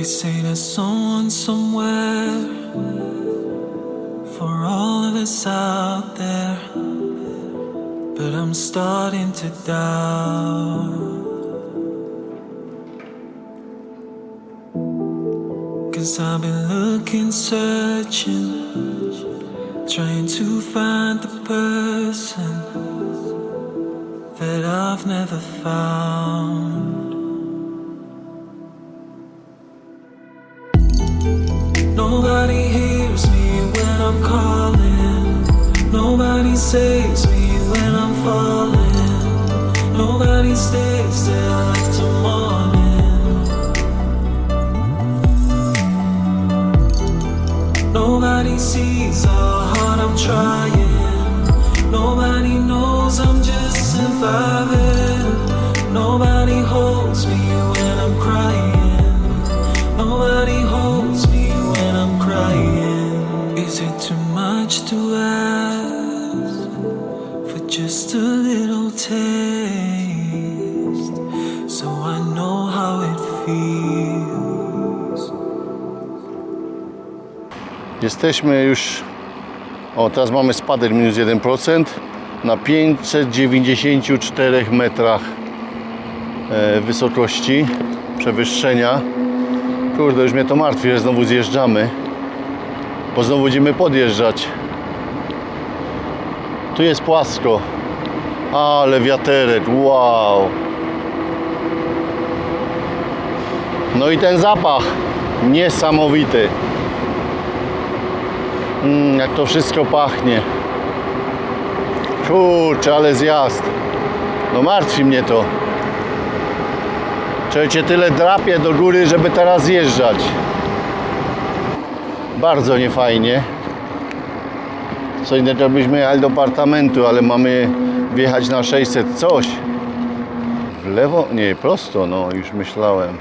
They say there's someone somewhere for all of us out there, but I'm starting to doubt. Cause I've been looking, searching, trying to find the person that I've never found. Nobody hears me when I'm calling. Nobody saves me when I'm falling. Nobody stays till after morning. Nobody sees how hard I'm trying. Nobody knows I'm just surviving. Jesteśmy już, o teraz mamy spadek minus 1% na 594 metrach e, wysokości przewyższenia. Kurde, już mnie to martwi, że znowu zjeżdżamy, bo znowu będziemy podjeżdżać. Tu jest płasko, ale wiaterek, wow. No i ten zapach, niesamowity. Mm, jak to wszystko pachnie. Kurczę, ale zjazd. No martwi mnie to. Czujecie tyle drapie do góry, żeby teraz zjeżdżać. Bardzo niefajnie. Co innego byśmy jechali do apartamentu, ale mamy wjechać na 600 coś. W lewo? Nie, prosto, no już myślałem.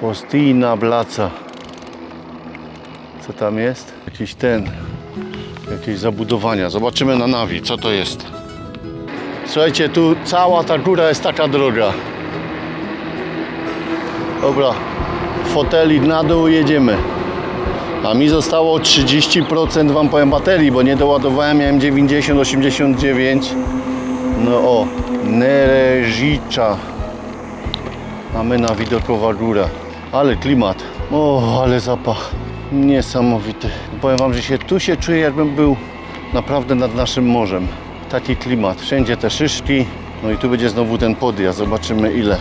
Postina Blaca. Co tam jest? Jakiś ten, jakieś zabudowania. Zobaczymy na nawi, co to jest. Słuchajcie, tu cała ta góra jest taka droga. Dobra, foteli na dół jedziemy. A mi zostało 30% wam powiem baterii, bo nie doładowałem, miałem 90, 89. No o, Nereżicza. A my na widokowa góra. Ale klimat. O, ale zapach. Niesamowity. Powiem wam, że się tu się czuję jakbym był naprawdę nad naszym morzem. Taki klimat. Wszędzie te szyszki. No i tu będzie znowu ten podjazd. Zobaczymy ile.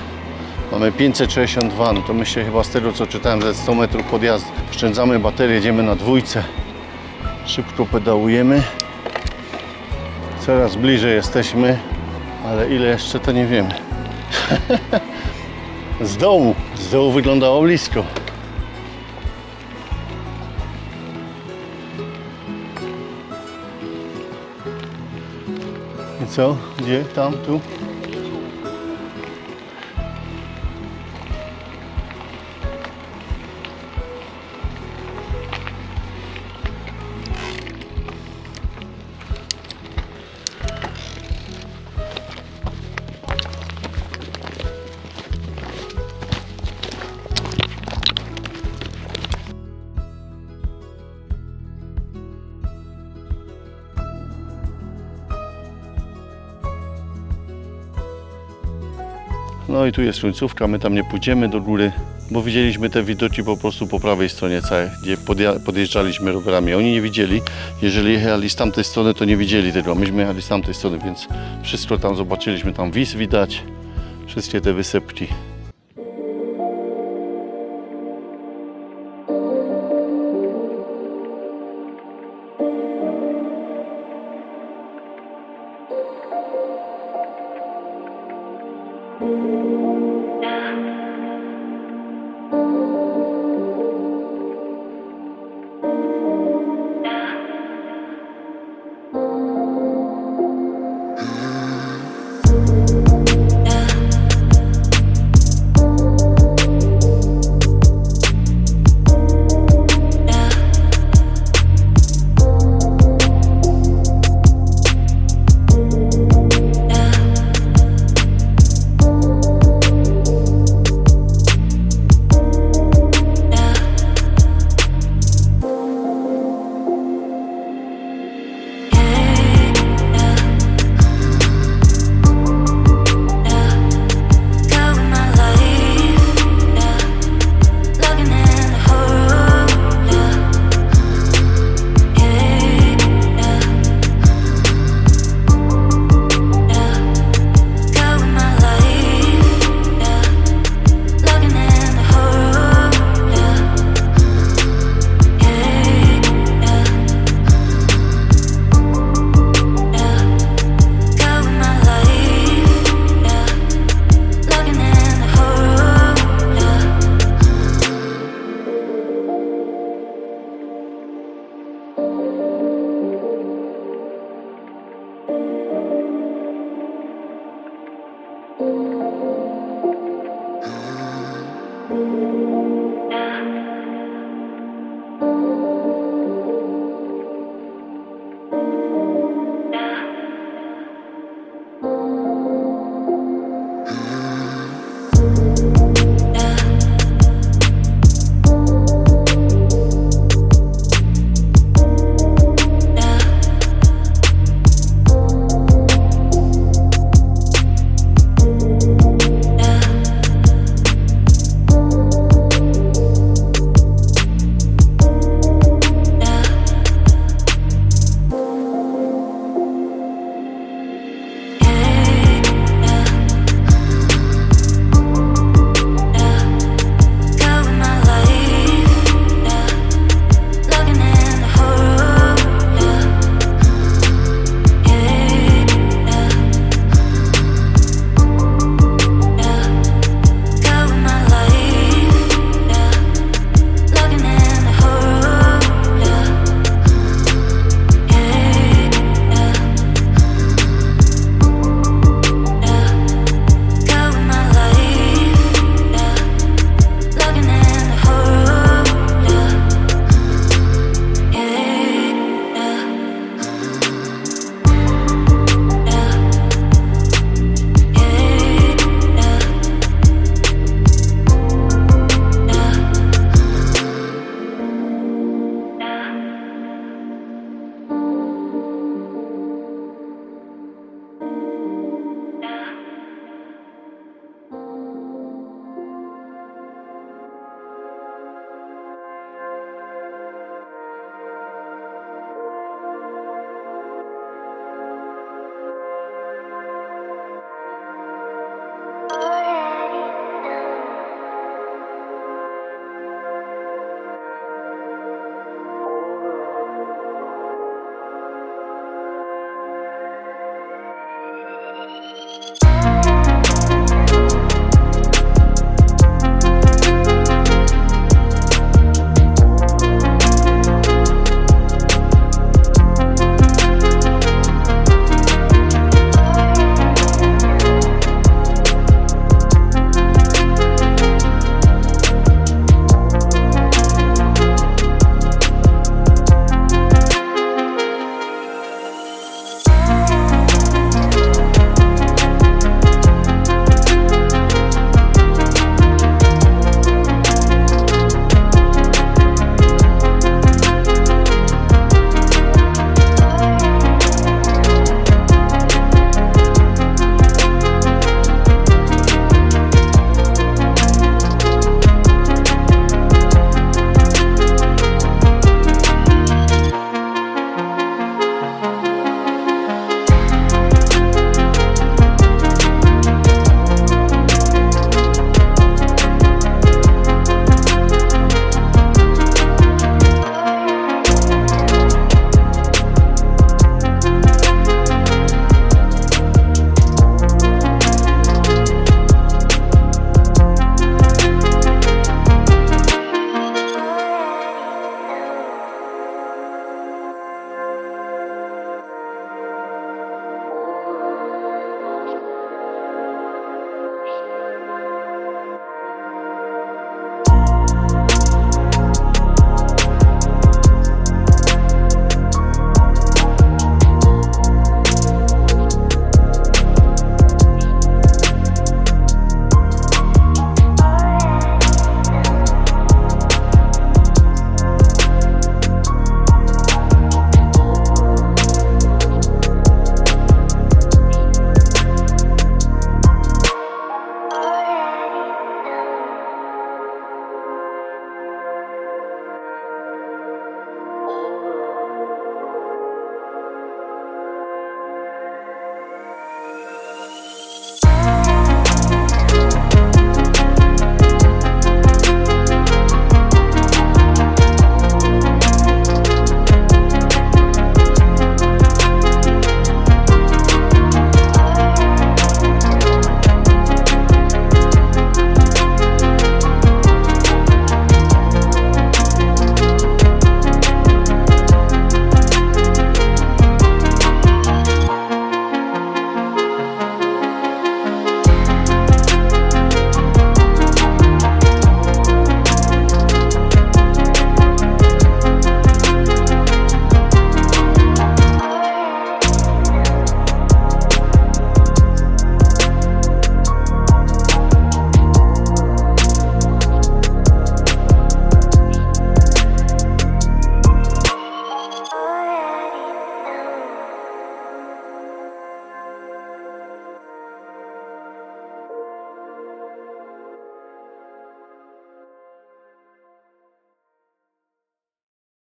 Mamy 562, no to myślę chyba z tego co czytałem, że 100 metrów podjazd. Oszczędzamy baterię, jedziemy na dwójce. Szybko pedałujemy. Coraz bliżej jesteśmy, ale ile jeszcze to nie wiemy. z dołu, z dołu wyglądało blisko. Co? Gdzie? Tam? Tu? No i tu jest końcówka, my tam nie pójdziemy do góry, bo widzieliśmy te widoki po prostu po prawej stronie całej, gdzie podjeżdżaliśmy rowerami. Oni nie widzieli, jeżeli jechali z tamtej strony, to nie widzieli tego. Myśmy jechali z tamtej strony, więc wszystko tam zobaczyliśmy, tam wis widać, wszystkie te wysepki.